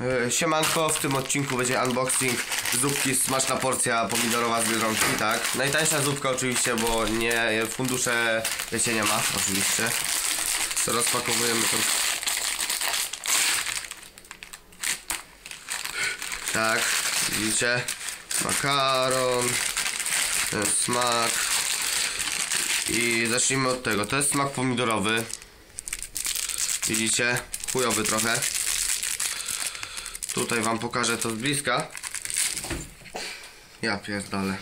E, Siemanko, w tym odcinku będzie unboxing zupki smaczna porcja pomidorowa z Biedronki, tak? Najtańsza zupka oczywiście, bo nie, fundusze wiecie nie ma, oczywiście. To rozpakowujemy to. Tak, widzicie? Makaron, smak. I zacznijmy od tego, to jest smak pomidorowy. Widzicie? Chujowy trochę. Tutaj wam pokażę to z bliska. Ja pierdolę.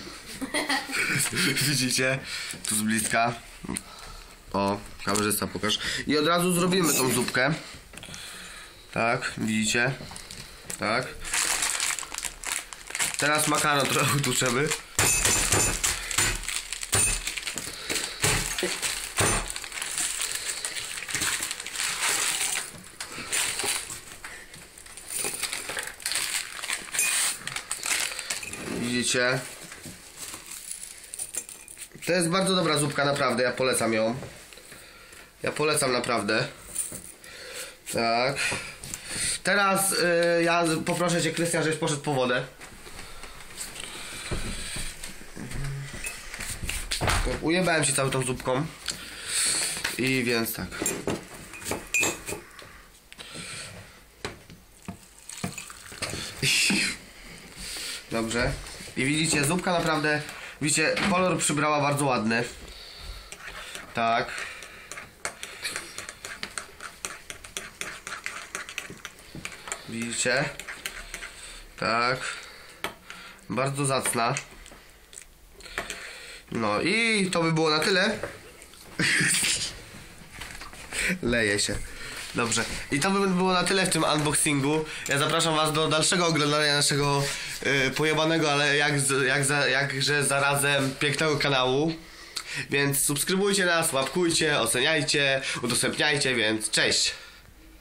Widzicie? Tu z bliska. O, kamerzysta pokaż. I od razu zrobimy tą zupkę. Tak, widzicie? Tak. Teraz makaron trochę utuczemy. Widzicie? To jest bardzo dobra zupka, naprawdę. Ja polecam ją. Ja polecam naprawdę. Tak. Teraz y, ja poproszę cię, Krystian, żebyś poszedł po wodę. Ujebałem się całą tą zupką. I więc tak. Dobrze. I widzicie, zupka naprawdę, widzicie, kolor przybrała bardzo ładny. Tak. Widzicie? Tak. Bardzo zacna. No i to by było na tyle. Leje się. Dobrze. I to by było na tyle w tym unboxingu. Ja zapraszam was do dalszego oglądania naszego y, pojebanego, ale jak, jak za, jakże zarazem pięknego kanału. Więc subskrybujcie nas, łapkujcie, oceniajcie, udostępniajcie, więc cześć!